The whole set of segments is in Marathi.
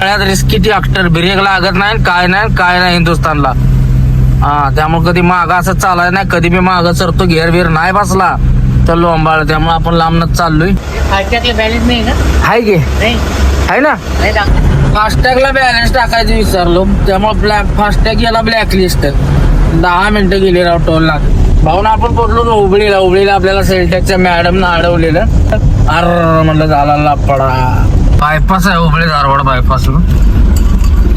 सगळ्यात रिस्की ट्रॅक्टर ब्रेक लागत नाही काय नाही काय नाही हिंदुस्थानला. हा त्यामुळे कधी माग असं चालाय नाही. कधी मी माग सरतो घेर बिर नाही बसला. तर लोंबाळ त्यामुळे आपण लांबनच चाललोय. फास्टॅगला बॅलन्स नाही ना? हाय गे हाय ना? फास्टॅगला बॅलन्स टाकायचं विसरलो. त्यामुळे ब्लॅक फास्टॅग गेला ब्लॅक लिस्ट दहा मिनिटं गेली राव टोलला भाऊन आपण पोचलो ना हुबळीला हुबळीला आपल्याला सेल्टेकच्या मॅडम अडवलेलं. अर म्हणलं झाला लापडा बायपास आहे हुबळी धारवाड बायपास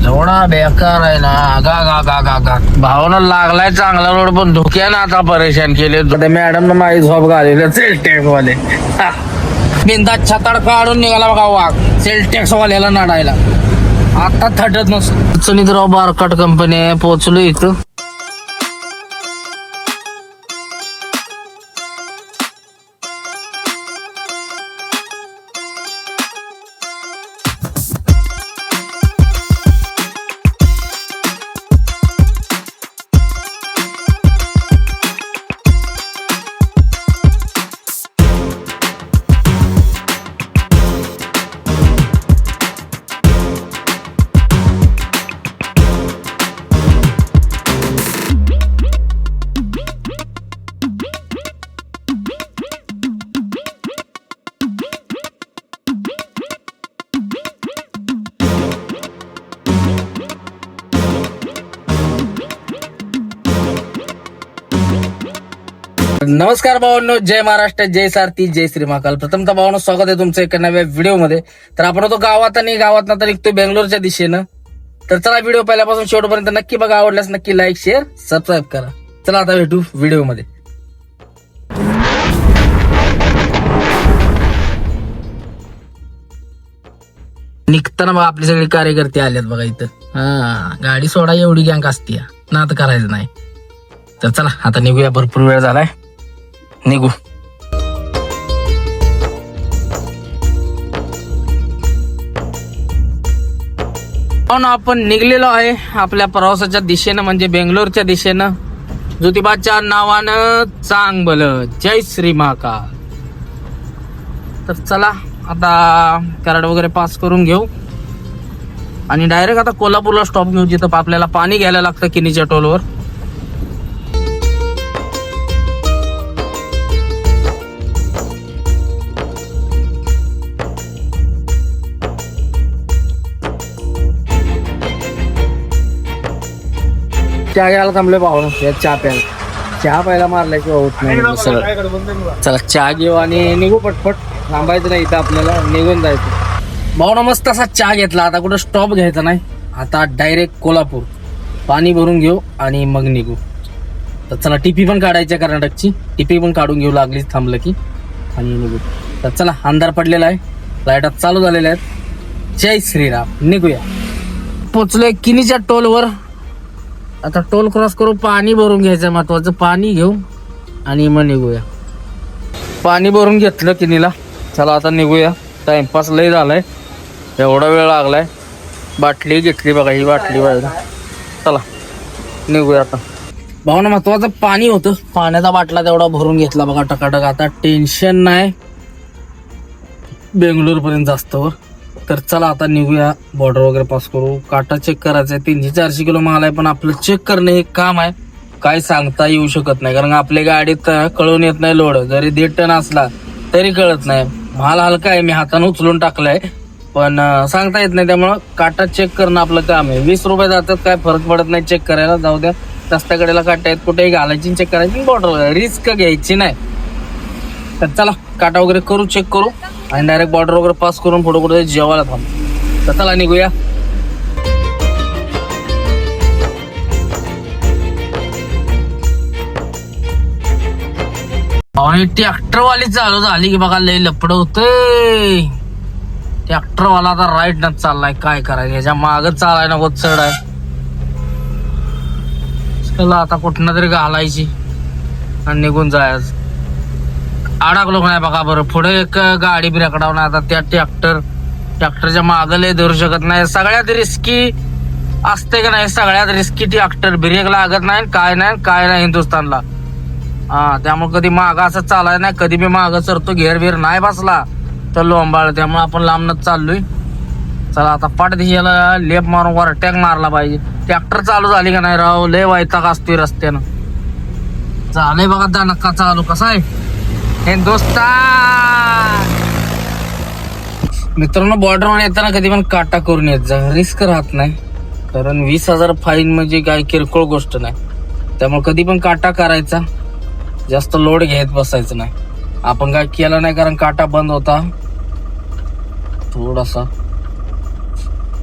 एवढा बेकार आहे ना गा गा गा गा गा. भावना लागलाय चांगला रोड पण धोक्यानं आता परेशान केले. मॅडम न माझी झोप घालेलं सेल्टेक वाले बिंदा छताड काढून निघाला बघा वाघ. सेल्टेक्स वाल्याला नाडायला. आता थटत नसतो. राव बारकट कंपनी आहे पोचलो इथं. नमस्कार भावांनो जय महाराष्ट्र जय सारथी जय श्री महाकाल प्रथमतः भावांनो स्वागत आहे तुमचं एका नव्या व्हिडिओमध्ये. तर आपण होतो गावात आणि गावात तर निघतो बेंगलोरच्या दिशेनं. तर चला व्हिडिओ पहिल्यापासून शेवटपर्यंत नक्की बघा आवडल्यास नक्की लाईक शेअर सबस्क्राईब करा. चला आता भेटू व्हिडिओमध्ये. निघताना बघा आपले सगळे कार्यकर्ते आलेत बघा इथं. हा गाडी सोडा एवढी गँग असते ना आता करायचं नाही. तर चला आता निघूया भरपूर वेळ झालाय. निघू. हो आपण निघलेलो आहे आपल्या प्रवासाच्या दिशेनं म्हणजे बेंगलोरच्या दिशेनं. ज्योतिबाच्या नावानं चांगबल जय श्री महाकाल. तर चला आता कराड वगैरे पास करून घेऊ. आणि डायरेक्ट आता कोल्हापूरला स्टॉप घेऊ जिथं आपल्याला पाणी घ्यायला लागतं किनीच्या टोलवर चहा घ्यायला थांबले पाहून चहा प्यायला. चहा प्यायला मारल्याशिवाय होत नाही. चला चहा घेऊ आणि निघू पटपट. थांबायचं नाही इथं आपल्याला. निघून जायचं. भाऊन मस्त असा चहा घेतला. आता कुठं स्टॉप घ्यायचा नाही. आता डायरेक्ट कोल्हापूर. पाणी भरून घेऊ आणि मग निघू. तर चला टिपी पण काढायची कर्नाटकची. टिपी पण काढून घेऊ लागलीच थांबलं की. आणि निघू. तर चला अंधार पडलेला आहे. लाईटात चालू झालेल्या आहेत. जय श्रीराम. निघूया. पोचलोय किनीच्या टोलवर. आता टोल क्रॉस करू पाणी भरून घ्यायचं महत्वाचं. पाणी घेऊ आणि मग निघूया. पाणी भरून घेतलं किनीला चला आता निघूया. टाइमपास लय झालाय. एवढा वेळ लागलाय. बाटली घेतली बघा ही बाटली बघा चला निघूया आता. भाऊ ना महत्वाचं पाणी होतं. पाण्याचा बाटला तेवढा भरून घेतला बघा टकाटक. आता टेन्शन नाही. बेंगलोर पर्यंत जास्त तर चला आता निघूया बॉर्डर वगैरे पास करू. काटा चेक करायचा आहे तीनशे चारशे किलो माल आहे पण आपलं चेक करणं हे काम आहे. काय सांगता येऊ शकत नाही कारण आपल्या गाडीत कळून येत नाही लोड जरी दीड टन असला तरी कळत नाही. माल हलका आहे मी हाताने उचलून टाकलाय. पण सांगता येत नाही त्यामुळं काटा चेक करणं आपलं काम आहे. वीस रुपये जातात काय फरक पडत नाही चेक करायला. जाऊ द्या रस्त्याकडेला काटा आहेत कुठेही घालायची चेक करायची. बॉर्डर रिस्क घ्यायची नाही. तर चला काटा वगैरे करू चेक करू आणि डायरेक्ट बॉर्डर वगैरे पास करून पुढे कुठे जेवायला थांब. तर चला निघूया. आणि ट्रॅक्टरवाली चालू झाली की बघा लय लपड होतंय. ट्रॅक्टरवाला आता राईट न चाललाय काय करायचं? याच्या माग चालाय नको चढ आहे. चला आता कुठनं तरी घालायची आणि निघून जायचं. अडकलो नाही बघा बरं. पुढे एक गाडी ब्रेकडाऊन आता त्या ट्रॅक्टर ट्रॅक्टरच्या मागं धरू शकत नाही. सगळ्यात रिस्की असते का नाही? सगळ्यात रिस्की ट्रॅक्टर ब्रेक लागत नाही काय नाही काय नाही हिंदुस्थानला. हा त्यामुळे कधी माग असं चालाय नाही. कधी मी माग सरतो घेर बिर नाही बसला तर लोंबाळ. त्यामुळे आपण लांबनच चाललोय. चला आता पाठ दिशेला लेप मारून वर टॅक मारला पाहिजे. ट्रॅक्टर चालू झाली का नाही राव? लय वैताग असतोय रस्त्यानं. झालंय बघा दणका चालू. कसा आहे? हिंदुस्तान! मित्रांनो बॉर्डरवर येताना कधी पण काटा करून येत जा. रिस्क राहत नाही. कारण वीस हजार फाईन म्हणजे काय किरकोळ गोष्ट नाही. त्यामुळे कधी पण काटा करायचा. जास्त लोड घेत बसायचं नाही. आपण काय केलं नाही कारण काटा बंद होता? थोडासा.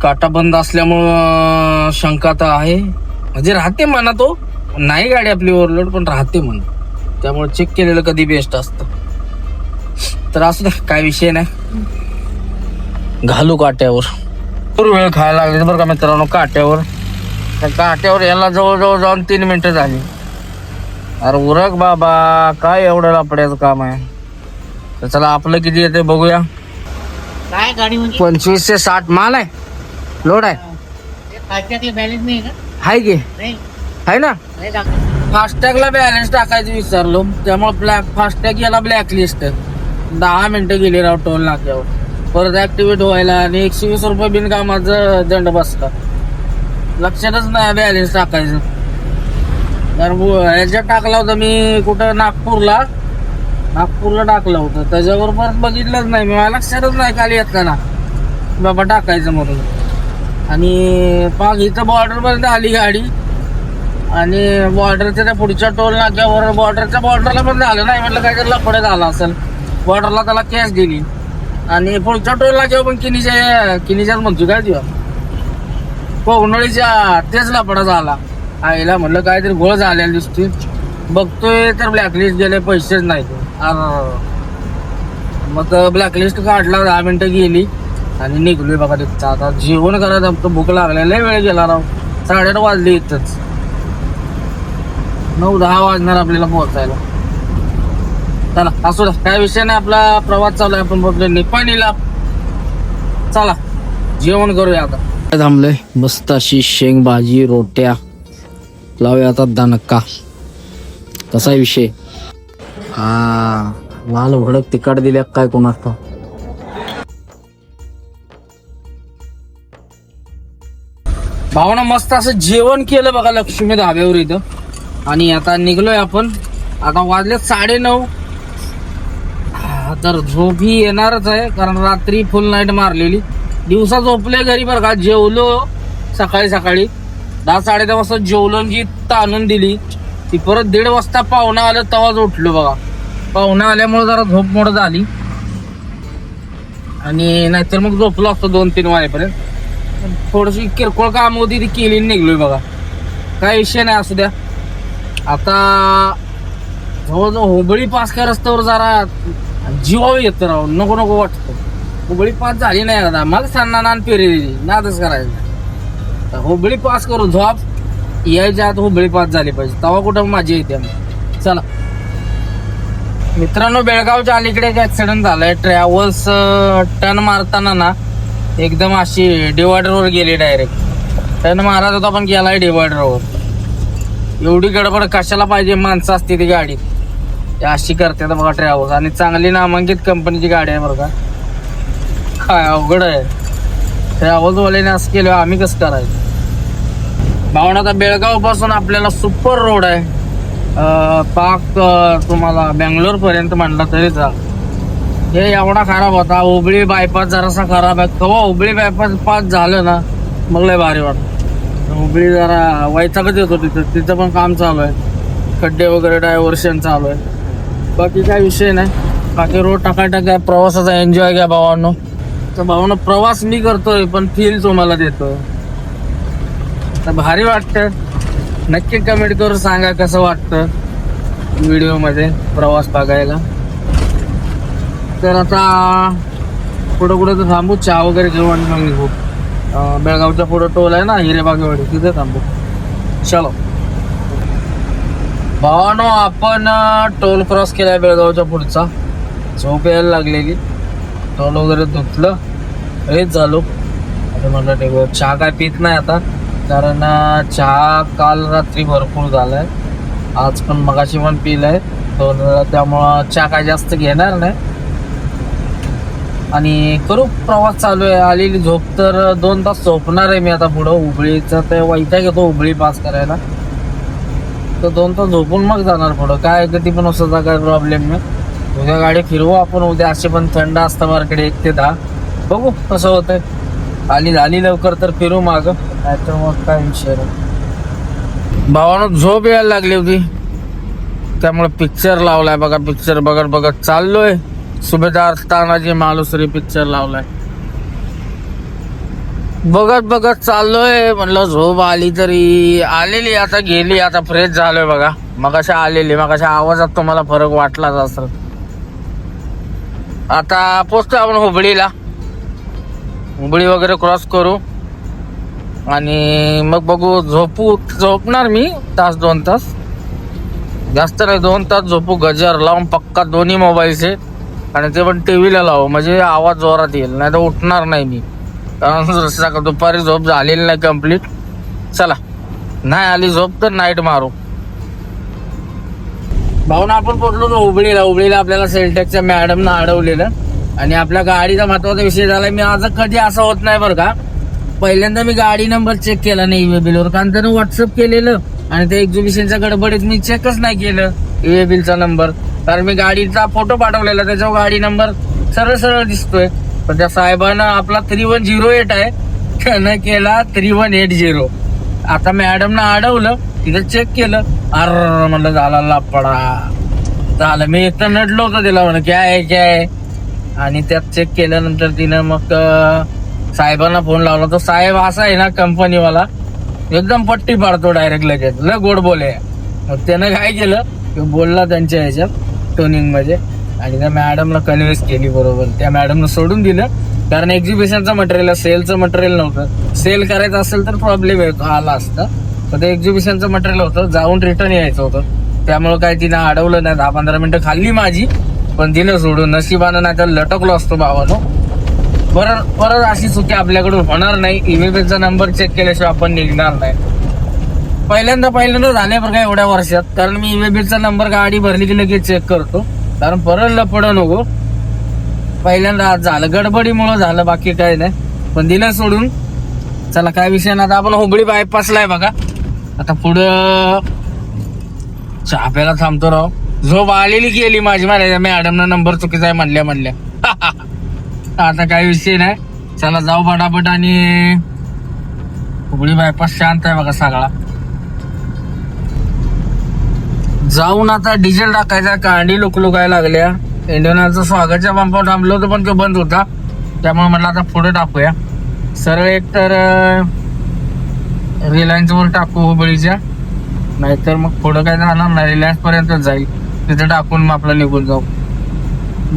काटा बंद असल्यामुळं शंका तर आहे. म्हणजे राहते म्हणा तो नाही गाडी आपली ओव्हरलोड पण राहते म्हणा त्यामुळे चेक केलेलं कधी बेस्ट असतं. तर असू द्या काय विषय नाही. घालू काट्यावर. भरपूर वेळ खायला लागले बरं का मित्रांनो काट्यावर. त्या काट्यावर याला जवळजवळ जाऊन तीन मिनिटं झाली. अरे उरक बाबा काय एवढं लापड्याचं काम आहे? तर चला आपलं किती येते बघूया. काय गाडी म्हणजे? पंचवीस ते साठ माल आहे. लोड आहे. बॅलन्स नाही का हाय की? आहे ना? फास्टॅगला बॅलन्स टाकायचं विसरलो त्यामुळे ब्लॅक फास्टॅग याला ब्लॅकलिस्ट दहा मिनिटं गेली राव टोल नाक्यावर. परत ऍक्टिव्हेट व्हायला आणि एकशे वीस रुपये बिनकामाचं दंड बसला. लक्षातच नाही बॅलन्स टाकायचं. कारण ह्याच्यात टाकला होता मी कुठं? नागपूरला. नागपूरला टाकलं होतं. त्याच्यावर परत बघितलंच नाही मी. मला लक्षातच नाही खाली येताना. बाबा टाकायचं म्हणून. आणि पाच इथं बॉर्डरपर्यंत आली गाडी. आणि बॉर्डरच्या त्या पुढच्या टोल नाक्यावर बॉर्डरच्या बॉर्डरला पण झालं नाही म्हटलं काहीतरी लफडे झाला असेल. बॉर्डरला त्याला कॅश दिली. आणि पुढच्या टोल नाक्यावर पण किनीच्या किनीच्याच म्हणतो काय तुला कोकणळीच्या तेच लफडा झाला. आईला म्हटलं काहीतरी गोळ झालेला दिसतोय. बघतोय तर ब्लॅकलिस्ट गेले पैसेच नाही अरे. मग ब्लॅकलिस्ट काढला दहा मिनिटं गेली. आणि निघलोय बघा तिथं. आता जेवण करायचं भूक लागलेला लय वेळ गेला राव. साडेआठ वाजली इथंच. नऊ दहा वाजणार आपल्याला पोहोचायला. चला असू द्या. काय विषय नाही आपला प्रवास चालू आहे. आपण बघलो निपाणीला चला जेवण करूया आता. थांबलोय? मस्त अशी शेंग भाजी रोट्या. लावूया आता दणका कसा विषय? हा लाल भडक तिकट दिल्या काय कोणास भावना मस्त असं जेवण केलं बघा लक्ष्मी धाब्यावर इथं. आणि आता निघलोय आपण. आता वाजले साडे नऊ तर झोप ही येणारच आहे कारण रात्री फुल नाईट मारलेली. दिवसा झोपले घरी बरं का जेवलो सकाळी सकाळी. दहा साडे दहा वाजता जेवलो जी ताणून दिली ती परत दीड वाजता पाहुणा आलं तेव्हाच उठलो बघा. पाहुणा आल्यामुळे जरा झोप मोड झाली. आणि नाहीतर मग झोपलो असतो दोन तीन वाजेपर्यंत. थोडीशी किरकोळ काम होती ती केली निघलोय बघा. काय विषय नाही असू द्या. आता जवळजवळ हुबळी पास काय रस्त्यावर जरा जीवाव येतं राव. नको नको वाटतं. हुबळी पास झाली नाही आता. मग सांगणार नान पेरे नादच करायचं हुबळी पास करू झोप. यायच्या आत हुबळी पास झाली पाहिजे. तेव्हा कुठं माझी येते चला. मित्रांनो बेळगावच्या अलीकडे एक ऍक्सिडेंट झालाय. ट्रॅव्हल्स टर्न मारताना ना एकदम अशी डिवायडरवर गेली डायरेक्ट टर्न मारत होता पण गेलाय डिवायडरवर. एवढी गडबड कशाला पाहिजे? माणसं असते ती गाडी. अशी करते बघा ट्रॅव्हल्स आणि चांगली नामांकित कंपनीची गाडी आहे बरं का. काय अवघड आहे. ट्रॅव्हल्सवाल्याने असं केलं आम्ही कसं करायचं? भावना आता बेळगावपासून आपल्याला सुपर रोड आहे. पाक तुम्हाला बँगलोर पर्यंत म्हणला तरी जा हे एवढा खराब होता. उबळी बायपास जरासा खराब आहे. कवा उबळी बायपास पास झालं ना मग लय भारी वाटत हुबळी जरा वैतागच येतो तिथं तिथं पण काम चालू आहे. खड्डे वगैरे डायव्हर्शन चालू आहे. बाकी काय विषय नाही. बाकी रोड टाकाटाक प्रवासाचा एन्जॉय घ्या भावांनो. तर भावानं प्रवास मी करतोय पण फील तुम्हाला देतो. तर भारी वाटतं. नक्की कमेंट करून सांगा कसं वाटतं व्हिडिओमध्ये प्रवास बघायला. तर आता कुठं कुठं तर थांबू. चहा वगैरे घेऊ आणि मग निघू. बेळगावच्या पुढं टोल आहे ना हिरेबागेवाडी तिथे थांबू. चलो. भावानो आपण टोल क्रॉस केलाय बेळगावच्या पुढचा. झोप यायला लागलेली. टोल वगैरे धुतलं. हेच झालो. आता म्हटलं ठीक आहे. चहा काय पित नाही आता. कारण चहा काल रात्री भरपूर झालाय. आज पण मगाशी पण पिलाय. दोन त्यामुळं चहा काय जास्त घेणार नाही. आणि करू प्रवास चालू आहे. आलेली झोप तर दोन तास झोपणार आहे मी आता पुढं हुबळीचा. ते वैताग येतो हुबळी पास करायला. तर दोन तास झोपून मग जाणार पुढं. काय कधी पण असं काय प्रॉब्लेम नाही. उद्या गाडी फिरवू आपण. उद्या असे पण थंड असतं मार्केट एक ते दहा. बघू कसं होतंय. आली झाली लवकर तर फिरू माग. नाहीतर मग काय विषय नाही. भावानं झोप यायला लागली होती. त्यामुळे पिक्चर लावलाय बघा पिक्चर बघत बघत चाललोय. सुभेदार तानाजी मालुसरी पिक्चर लावलाय. बघत बघत चाललोय. म्हणलं झोप आली तरी. आलेली आता गेली आता फ्रेश झालोय बघा. मग अशा आलेली मग अशा आवाजात तुम्हाला फरक वाटलाच असेल. आता पोचतो आपण हुबळीला. हुबळी वगैरे क्रॉस करू. आणि मग बघू झोपू झोपणार मी तास दोन तास. जास्त नाही दोन तास झोपू गजर लावून पक्का दोन्ही मोबाईलचे आणि ते पण टी व्हीला लावू. म्हणजे आवाज जोरात येईल नाही तर उठणार नाही मी. कारण सकाळ दुपारी झोप झालेली नाही कंप्लीट चला. नाही आली झोप तर नाईट मारू. भाऊन आपण पोहोचलो ना उबळीला उबळीला आपल्याला सेलटेकच्या मॅडमनं अडवलेलं. आणि आपल्या गाडीचा महत्त्वाचा विषय झाला मी आज कधी असं होत नाही बरं का. पहिल्यांदा मी गाडी नंबर चेक केला नाही ईवे बिलवर. कारण त्यानं व्हॉट्सअप केलेलं. आणि त्या एक्झिबिशनच्या गडबडीत मी चेकच नाही केलं ईवे बिलचा नंबर कारण मी गाडीचा फोटो पाठवलेला त्याच्यावर गाडी नंबर सरळ सरळ दिसतोय. पण त्या साहेबानं आपला थ्री वन झिरो एट आहे. त्यानं केला थ्री वन एट झिरो आता मॅडमनं अडवलं तिथं चेक केलं. अर म्हणलं झाला लापडा. झालं. मी एक तर नडलो होतो तिला म्हणलं काय आहे काय आहे आणि त्यात चेक केल्यानंतर तिनं मग साहेबांना फोन लावला. तो साहेब असा आहे ना कंपनीवाला एकदम पट्टी पाडतो डायरेक्ट लगेच. लय गोड बोले. मग त्यानं काय केलं? बोलला त्यांच्या ह्याच्यात टोनिंग म्हणजे. आणि त्या मॅडमला कन्व्हिन्स केली बरोबर. त्या मॅडमनं सोडून दिलं. कारण एक्झिबिशनचं मटेरियल सेलचं मटेरियल नव्हतं. सेल करायचं असेल तर प्रॉब्लेम येतो आला असता. पण ते एक्झिबिशनचं मटेरियल होतं जाऊन रिटर्न यायचं होतं. त्यामुळे काय तिनं अडवलं नाही. दहा पंधरा मिनिटं खाल्ली माझी. पण दिलं सोडून. नशिबानं नाही तर लटकलो असतो भावानं. बरं परत अशी चुकी आपल्याकडून होणार नाही. ईमेलचा नंबर चेक केल्याशिवाय आपण निघणार नाही. पहिल्यांदा पहिल्यांदा झाले बरं का एवढ्या वर्षात. कारण मी ईमेलचा नंबर गाडी भरली की लगेच चेक करतो. कारण परत लपड नको. पहिल्यांदा आज झालं. गडबडीमुळं झालं बाकी काय नाही. पण दिलं सोडून. चला काय विषय नाही. आता आपण हुबळी बायपासला आहे बघा. आता पुढं चहा प्यायला थांबतो राव. झोप आलेली गेली माझी. मला मॅडमनं नंबर चुकीचा आहे म्हणल्या म्हणल्या. आता काय विषय नाही. चला जाऊ पटापट आणि हुबळी बायपास शांत आहे बघा सगळा. जाऊन आता डिझेल टाकायचा कांडी लुकलुकाय लागल्या. इंडियनचं स्वागतच्या पंपावर थांबलो होतो पण तो बंद होता. त्यामुळे म्हटलं आता पुढे टाकूया. सरळ एक तर रिलायन्सवर टाकू हुबळीच्या. नाहीतर मग पुढं काय जाणार नाही. रिलायन्सपर्यंत जाईल. तिथे टाकून मग आपलं निघून जाऊ.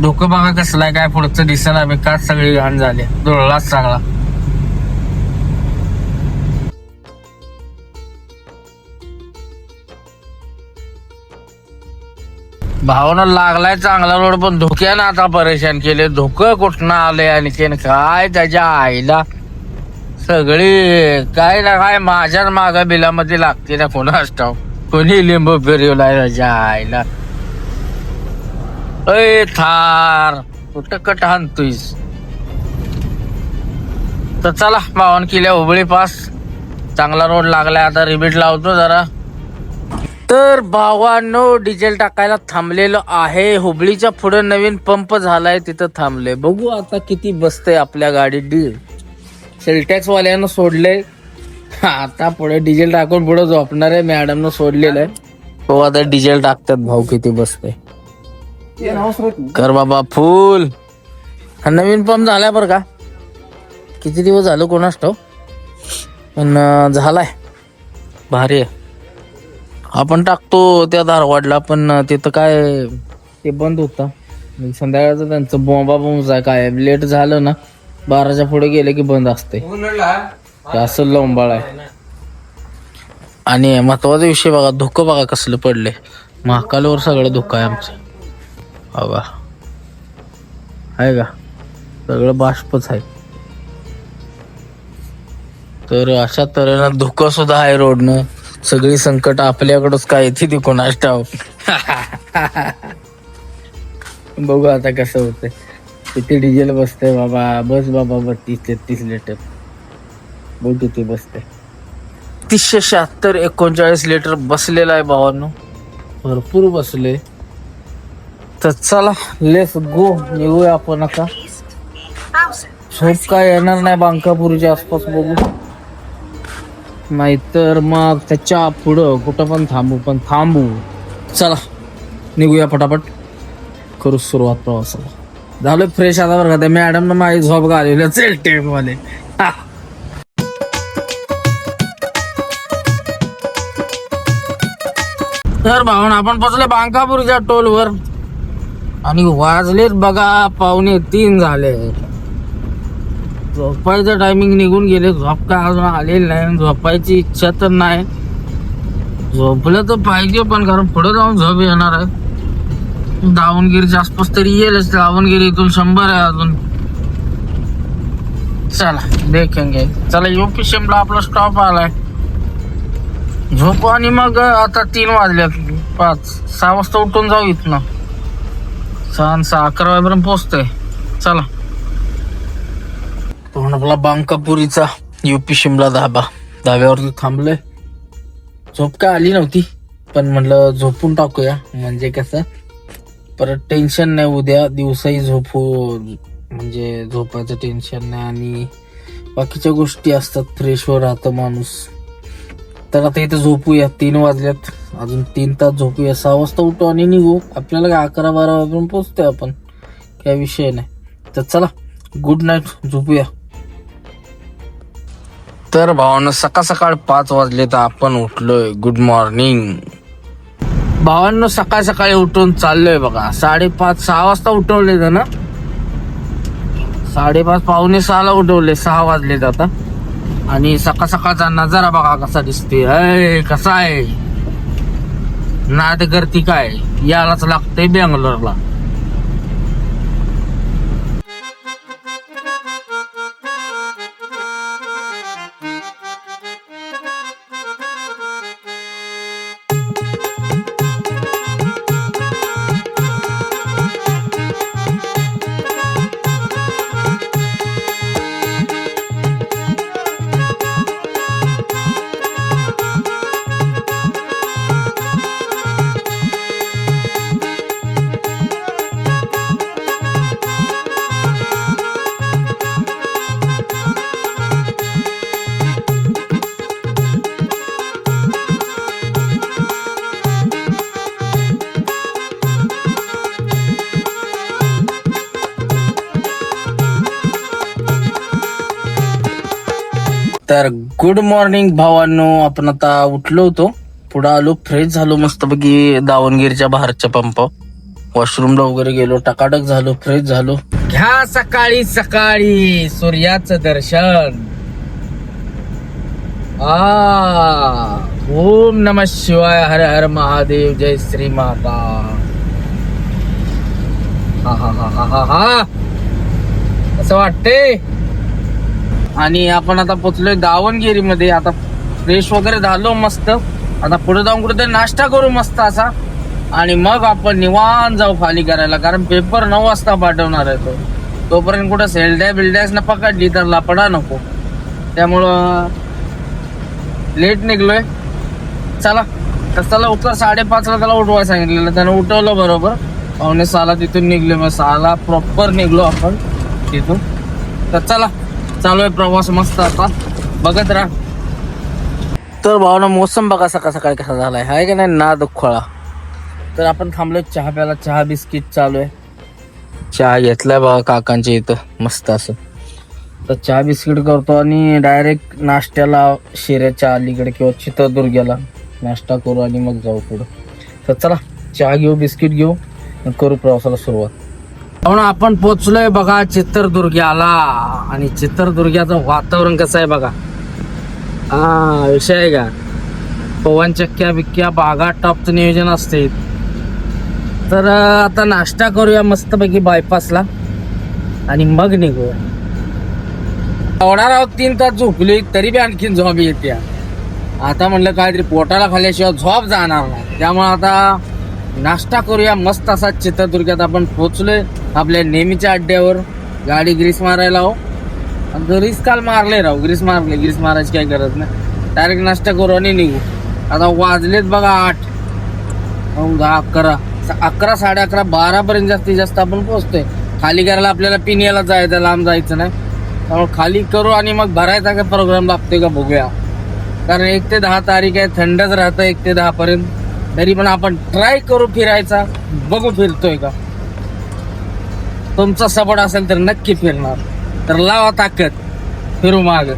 डोकं बघा कसलं आहे काय पुढचं दिसेल आम्ही काच सगळी घाण झाली. दुळलाच चांगला. भावना लागलाय चांगला रोड पण धोक्यानं आता परेशान केले. धोकं कुठनं आले आणखीन काय त्याच्या आईला? सगळी काय ना काय माझ्याच माग बिलामध्ये लागते ना कोणाच ठाव कोणी लिंबू फिरवलाय त्याच्या आईला? अय थार कुठं कट हाणतोयस? तर चला भावन किल्ल्या हुबळी पास. चांगला रोड लागलाय आता रिबीट लावतो जरा. तर भावानो डिझेल टाकायला थांबलेलो आहे. हुबळीच्या पुढे नवीन पंप झालाय तिथं थांबले बघू आता किती बसते आपल्या गाडीत डिझेल. सेल्टॅक्स वाल्यानं सोडले आता पुढे डिझेल टाकून पुढे झोपणार आहे मॅडमनं सोडलेलं आहे हो आता डिझेल टाकतात भाऊ किती बसते कर बाबा फुल. हा नवीन पंप झालाय बरं का? किती दिवस झालं कोणास ठाऊ पण झालाय. भारी आहे. आपण टाकतो त्या धारवाडला पण तिथं काय ते बंद होता. संध्याकाळचं त्यांचं बोंबा बोंब आहे काय लेट झालं ना बाराच्या पुढे गेलं की बंद असते असं लोंबाळ आहे. आणि महत्त्वाचा विषय बघा धुकं बघा कसलं पडले महाकालवर सगळं धुकं आहे आमचं. बघा आहे का? सगळं बाष्पच आहे. तर अशा तऱ्हेनं धुकं सुद्धा आहे रोडनं. सगळी संकट आपल्याकडंच काय येते ती कोणाच ठाव बघू आता कसं होतंय. किती डिझेल बसतंय बाबा. बस बाबा बत्तीस तेहतीस लिटर. बघ किती बसते तीसशे शहात्तर एकोणचाळीस लिटर बसलेला आहे भावांनो. भरपूर बसले तर चला लेस गो निघूया आपण आता. झोप काय येणार नाही बांकापुरीच्या आसपास बघू. नाहीतर मग त्याच्या पुढं कुठं पण थांबू पण थांबू. चला निघूया पटापट. करू सुरुवात प्रवासाला. झालं फ्रेश आता बरं का त्या मॅडमनं माझी झोप घालवली. असेल टेम हा. तर भावून आपण पोचले बांकापूरच्या टोलवर. आणि वाजलेत बघा पावणे तीन झाले. झोपायचं टायमिंग निघून गेले. झोप काय अजून आलेली नाही झोपायची इच्छा तर नाही. झोपलं तर पाहिजे पण कारण पुढे जाऊन झोप येणार आहे. दावणगिरीच्या आसपास तरी येईलच. दावणगिरी इथून शंभर आहे अजून. चला देखेंगे चला युपी शिमला आपला स्टॉप आलाय. झोप आणि मग आता तीन वाजल्यात पाच सहा वाजता उठून जाऊ इथनं. सहा सहा अकरा वाजेपर्यंत पोहोचतोय. चला. आपला बांकापुरीचा युपी शिमला धाबा. धाब्यावरती थांबलोय. झोप काय आली नव्हती पण म्हटलं झोपून टाकूया. म्हणजे कसं परत टेन्शन नाही उद्या दिवसाही झोपू हो-, म्हणजे झोपायचं टेन्शन नाही आणि बाकीच्या गोष्टी असतात फ्रेशवर राहतं माणूस. तर आता इथे झोपूया तीन वाजल्यात. अजून तीन तास झोपूया. सहा वाजता उठू आणि निघू. आपल्याला काय अकरा बारा वाजून पोचतोय आपण. काय विषय नाही. तर चला गुड नाईट झोपूया. तर भावानं सकाळ सकाळ पाच वाजले तर आपण उठलोय. गुड मॉर्निंग भावांनो सकाळ सकाळी उठून चाललोय बघा. साडेपाच सहा वाजता उठवले ना? साडेपाच पावणे सहाला उठवले सहा वाजले आता. आणि सकाळ सकाळचा नजारा बघा कसा दिसते अय कसा आहे? नाद गर्दी काय? यालाच लागतंय बेंगलोरला. गुड मॉर्निंग भावांनो. आपण आता उठलो होतो. पुढं आलो फ्रेश झालो मस्तपैकी दावणगिरीच्या बाहेरच्या पंप वॉशरूमला वगैरे गेलो टकाटक झालो फ्रेश झालो. घ्या सकाळी सकाळी सूर्याचं दर्शन. आ ओम नम शिवाय हर हर महादेव जय श्री माता. हा हा हा हा हा हा. असं वाटते आणि आपण आता पोचलोय दावणगिरीमध्ये. आता फ्रेश वगैरे झालो मस्त. आता पुढे जाऊन कुठे नाश्ता करू मस्त असा. आणि मग आपण निवांत जाऊ खाली करायला. कारण पेपर नऊ वाजता पाठवणार आहे तो. तोपर्यंत कुठं सेल्ड्या बिल्ड्यास न पकडली तर लापडा नको. त्यामुळं लेट निघलोय. चला. तर चला उठला. साडेपाचला त्याला उठवायला सांगितलेलं. त्यानं उठवलं बरोबर. पावणे साला तिथून निघले. मग साला प्रॉपर निघलो आपण तिथून. तर चला. चालू आहे प्रवास मस्त आता. बघत राहा. तर भावना मोसम बघा सकाळ सकाळी कसा झालाय. हाय का नाही? ना दुखळा तर आपण थांबलोय चहा प्याला चहा बिस्किट चालू आहे. चहा घेतलाय बघा काकांच्या इथं. मस्त असं. तर चहा बिस्किट करतो आणि डायरेक्ट नाश्त्याला शिऱ्याच्या अलीकडे किंवा चित्रदुर्ग्याला नाश्ता करू आणि मग जाऊ पुढं. तर चला चहा घेऊ बिस्किट घेऊ करू प्रवासाला सुरुवात. म्हणून आपण पोचलोय बघा चित्रदुर्ग्याला आणि चित्रदुर्ग्याचं वातावरण कसं आहे बघा? हा विषय आहे का? पवन चक्क्या बिक्क्या बागा टॉपचं नियोजन असते तर आता नाश्ता करूया मस्तपैकी बायपासला आणि मग निघूया. एवढा राव तीन तास झोपली तरी बी आणखीन झोप येते. आता म्हणलं काहीतरी पोटाला खाल्ल्याशिवाय झोप जाणार नाही. त्यामुळे आता नाश्ता करूया मस्त असा चित्रदुर्गात आपण पोचलोय. आपल्या नेहमीच्या अड्ड्यावर गाडी ग्रीस मारायला हो. ग्रीस काल मारले राव ग्रीस मारले ग्रीस मारायची काही गरज नाही. डायरेक्ट नाश्ता करू आणि निघू. आता वाजलेत बघा आठ. नऊ दहा अकरा. स- अकरा साडे अकरा बारापर्यंत जास्तीत जास्त आपण पोहोचतोय. खाली करायला आपल्याला पिनियाला जायचं लांब जायचं नाही. त्यामुळे खाली करू आणि मग भरायचा काय प्रोग्राम लागतोय का बघूया. कारण एक ते दहा तारीख आहे थंडच राहतं एक ते दहापर्यंत तरी पण आपण ट्राय करू फिरायचा. बघू फिरतोय का. तुमचा सपोर्ट असेल तर नक्की फिरणार. तर लावा ताकद फिरू माग.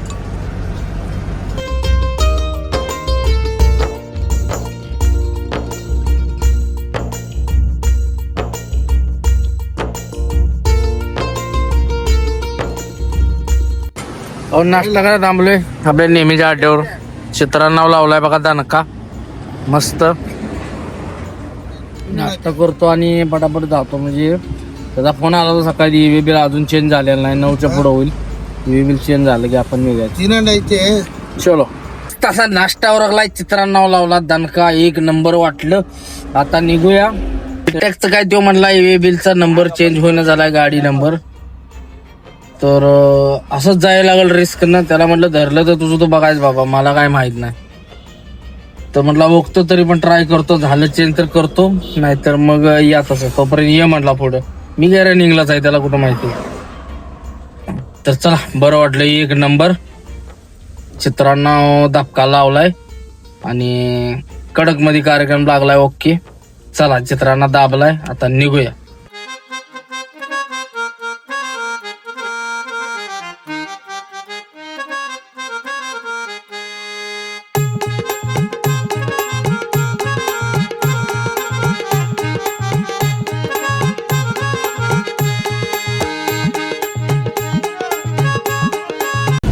अहो नाश्ता करा थांबलोय. आपल्या नेहमीच्या अड्ड्यावर चित्रा नाव लावलाय बघा दणका मस्त. नाश्ता करतो आणि पटापट जातो म्हणजे त्याचा फोन आला होता सकाळी ईव्ही बिल अजून चेंज झालेला नाही. नऊच्या पुढं होईल. ईव्ही बिल चेंज झालं की आपण निघायचं चलो. तसा नाश्ता ओरखलाय चित्रा नाव लावला. दणका एक नंबर वाटलं. आता निघूया. टॅक्सचं काय तो म्हणला ईव्ही बिलचा नंबर चेंज होईना झालाय गाडी नंबर. तर असंच जायला लागल रिस्क ना. त्याला म्हटलं धरलं तर तुझं तू बघायचं बाबा. मला काय माहीत नाही. तर म्हटलं बघतो तरी पण ट्राय करतो. झालं चेंज तर करतो. नाहीतर मग या तसं. तोपर्यंत ये म्हटला पुढं. मी काय रनिंगलाच आहे त्याला कुठं माहिती? तर चला बरं वाटलं एक नंबर चित्रांना धक्का लावलाय. आणि कडकमध्ये कार्यक्रम लागलाय ओके. चला चित्रांना दाबलाय. आता निघूया.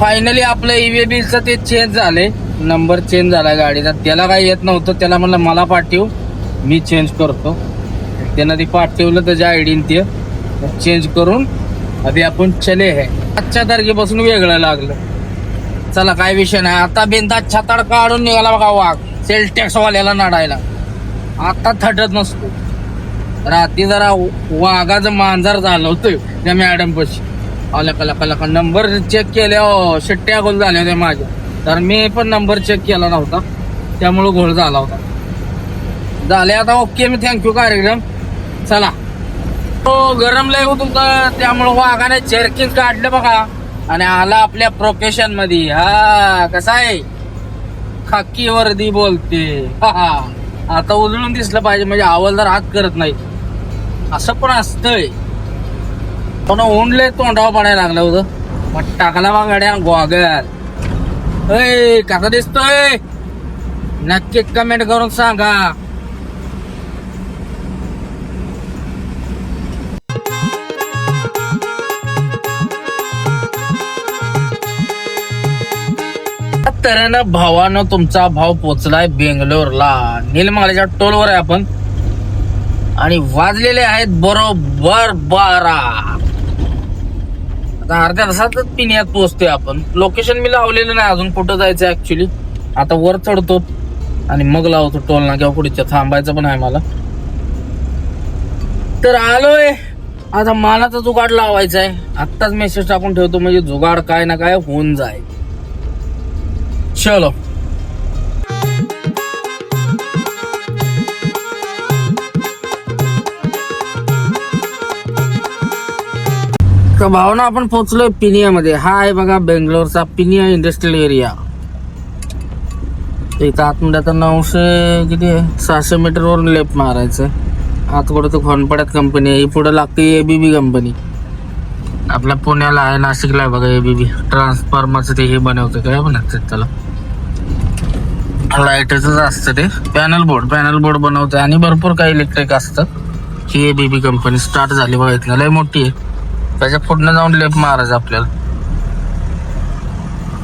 फायनली आपलं ईव्ही ते चेंज झाले नंबर चेंज झाला गाडीचा. त्याला काही येत नव्हतं. त्याला म्हणलं मला पाठव. मी चेंज करतो. त्यानं ते पाठवलं त्याच्या आयडीन ते. चेंज करून आधी आपण चले हे. आजच्या तारखेपासून वेगळं लागलं. चला काय विषय नाही. आता बिंदात छाताड काढून निघाला बघा वाघ. Sale tax वाल्याला नाडायला. आता थटत नसतो. रात्री जरा वाघाचं मांजर झालं होतं त्या मॅडम पशी. आल्या कला कला का नंबर चेक केले हो शिट्ट्या गोल झाले होते माझ्या. तर मी पण नंबर चेक केला नव्हता. त्यामुळे घोळ झाला होता. झाले आता ओके मी थँक्यू कार्यक्रम. चला. हो गरम लय हो तुमचं. त्यामुळं वाघाने चेरकिन काढलं बघा. आणि आला आपल्या प्रोफेशनमध्ये हा कसा आहे? खाकी वर्दी बोलते. हा, हा. आता उजळून दिसलं पाहिजे. म्हणजे आवलदार हात करत नाही. असं पण असतंय. पण ओंडले तोंडावर पडायला लागलं होतं मग टाकला बा गाड्या गोगल अय कसा दिसतोय नक्की कमेंट करून सांगा तऱ्हेनं भावानं तुमचा भाव पोचलाय बेंगलोरला नीलमाळ्याच्या टोलवर आहे आपण। आणि वाजलेले आहेत बरोबर बारा। आता अर्ध्या तासातच पिण्यात पोहोचतोय आपण. लोकेशन मी लावलेलं नाही अजून कुठं जायचं ऍक्च्युली आता वर चढतो आणि मग लावतो टोल ना किंवा पुढच्या थांबायचं पण आहे मला. तर आलोय. आता मालाचा जुगाड लावायचा आहे आत्ताच मेसेज टाकून ठेवतो म्हणजे जुगाड काय ना काय होऊन जाय चलो. तर भावना आपण पोहोचलोय पिनियामध्ये. हा आहे बघा बेंगलोरचा पिनिया इंडस्ट्रियल एरिया इथं आतमध्ये आता नऊशे किती आहे? सहाशे मीटरवरून लेफ्ट मारायचं. आत कुठं तो खोनपड्यात कंपनी आहे. ही पुढे लागते बी कंपनी आपल्या पुण्याला आहे नाशिकला आहे बघा बी ट्रान्सफॉर्मरचं ते हे बनवतं काय बनवतात त्याला? लाईटच असतं ते. पॅनल बोर्ड पॅनल बोर्ड बनवतं. आणि भरपूर काही इलेक्ट्रिक असतं. ही बी कंपनी स्टार्ट झाली बघा इथनं. लय मोठी आहे. त्याच्या पुढनं जाऊन लेप मारायचं आपल्याला.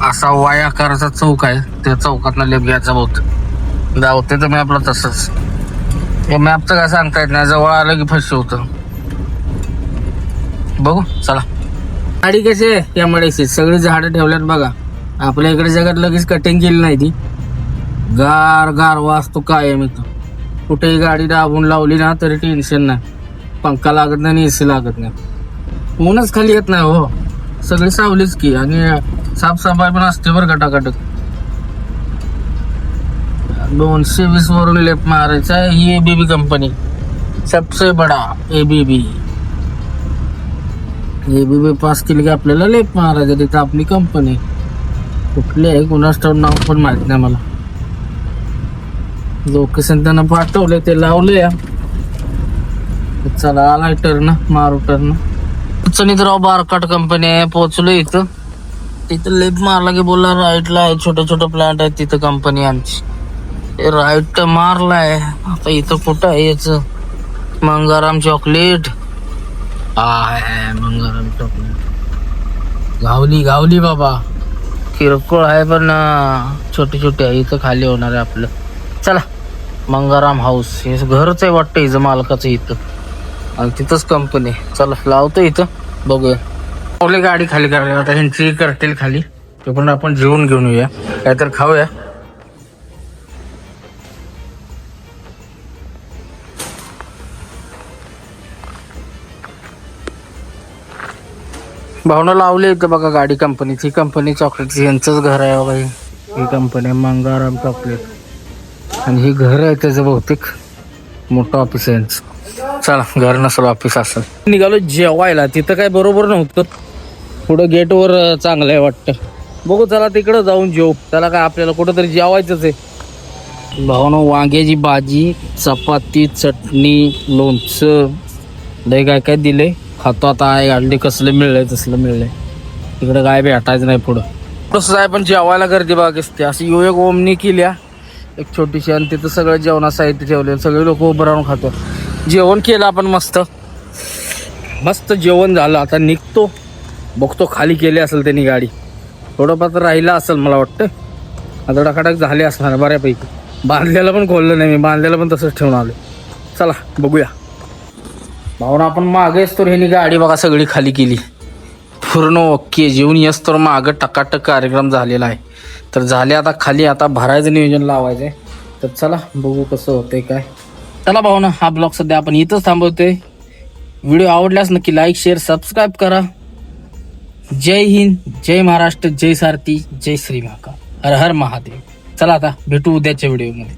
असा वाय आकाराचा चौक आहे. त्या चौकातनं लेप घ्यायचा बहुत. जावते तर मॅपला तसंच. या मॅपचं काय सांगता येत नाही. जवळ आलं की फशी होतं. बघू चला. गाडी कशी आहे? या मळ्याची सगळी झाडं ठेवल्यात बघा. आपल्या इकडे जगात लगेच कटिंग केली नाही ती. गार गार वाचतो कायम तो कुठेही गाडी दाबून लावली ना तरी टेन्शन नाही. पंखा लागत नाही आणि एसी लागत नाही. ऊनच खाली येत नाही हो. सगळी सावलीच की आणि साफसफाई पण असते बरं गटागटक दोनशे वीस वरून लेप मारायचा आहे ही एबीबी कंपनी सबसे बडा एबीबी एबीबी पास केली की आपल्याला लेप मारायचं तिथं आपली कंपनी कुठली आहे? कुणाच नाव पण माहीत नाही मला. लोकेशन त्यांना पाठवले ते लावले चला आलाय टर्न मारू टर्न चनितराव बारकाट कंपनी आहे पोहोचलो इथं. तिथं लेप मारला की बोलला राईटला आहे छोटं छोटं प्लांट आहेत तिथं कंपनी आमची. राईट मारलाय. आता इथं कुठं आहे याच? मंगाराम चॉकलेट आहे मंगाराम चॉकलेट गावली गावली बाबा. किरकोळ आहे पण अं, छोटी छोटी आहे. इथं खाली होणार आहे आपलं. चला मंगाराम हाऊस हे घरच आहे वाटतं हिचं मालकाचं इथं. आणि तिथंच कंपनी चला लावतो इथं. बघूया. ओले गाडी खाली करायला आता ह्यांची करतील खाली. ते पण आपण जेवून घेऊन येऊया काहीतरी खाऊया. भावना लावली इथं बघा गाडी कंपनीची ही कंपनी चॉकलेटची यांचंच घर आहे बघा हे. ही कंपनी मंगाराम चॉकलेट आणि ही घर आहे त्याचं बहुतेक. मोठं ऑफिस आहे यांचं. चला घर नसेल ऑफिस असेल. निघालो जेवायला. तिथं काय बरोबर नव्हतं. पुढं गेटवर चांगलं आहे वाटतं. बघू चला तिकडं जाऊन जेव त्याला काय आपल्याला कुठंतरी जेवायचंच आहे. भावना वांग्याची भाजी चपाती चटणी लोणचं. लय काय काय दिले खातो आता आहे गाडली कसलं मिळलंय तसलं मिळलंय. तिकडं काय भेटायचं नाही पुढं. कसं आहे पण जेवायला गर्दी बाग असते. अशी यो एक ओमनी केल्या. एक छोटीशी आणि तिथं सगळं जेवणा साहित्य ठेवले. सगळे लोक उभं राहून खातो जेवण केलं आपण मस्त. मस्त जेवण झालं. आता निघतो. बघतो खाली केली असेल त्यांनी गाडी. थोडंफार तर राहिलं असेल मला वाटतं. आता डकाडक झाले असणार बऱ्यापैकी. बांधलेलं पण खोललं नाही मी. बांधलेलं पण तसंच ठेवून आलो चला बघूया. भावना आपण मागेच तर ह्यानी गाडी बघा सगळी खाली केली. पूर्ण ओके. जेवून येस तर मागं टकाटक कार्यक्रम झालेला आहे. तर झाले आता खाली. आता भरायचं नियोजन लावायचं आहे तर चला बघू कसं होतंय काय. चला भाऊ ना हा ब्लॉग सध्या आपण इथंच थांबवतोय. व्हिडिओ आवडल्यास नक्की लाईक शेअर सबस्क्राईब करा. जय हिंद जय महाराष्ट्र जय सारथी जय श्री महाकाल. हर हर महादेव. चला आता भेटू उद्याच्या व्हिडिओमध्ये.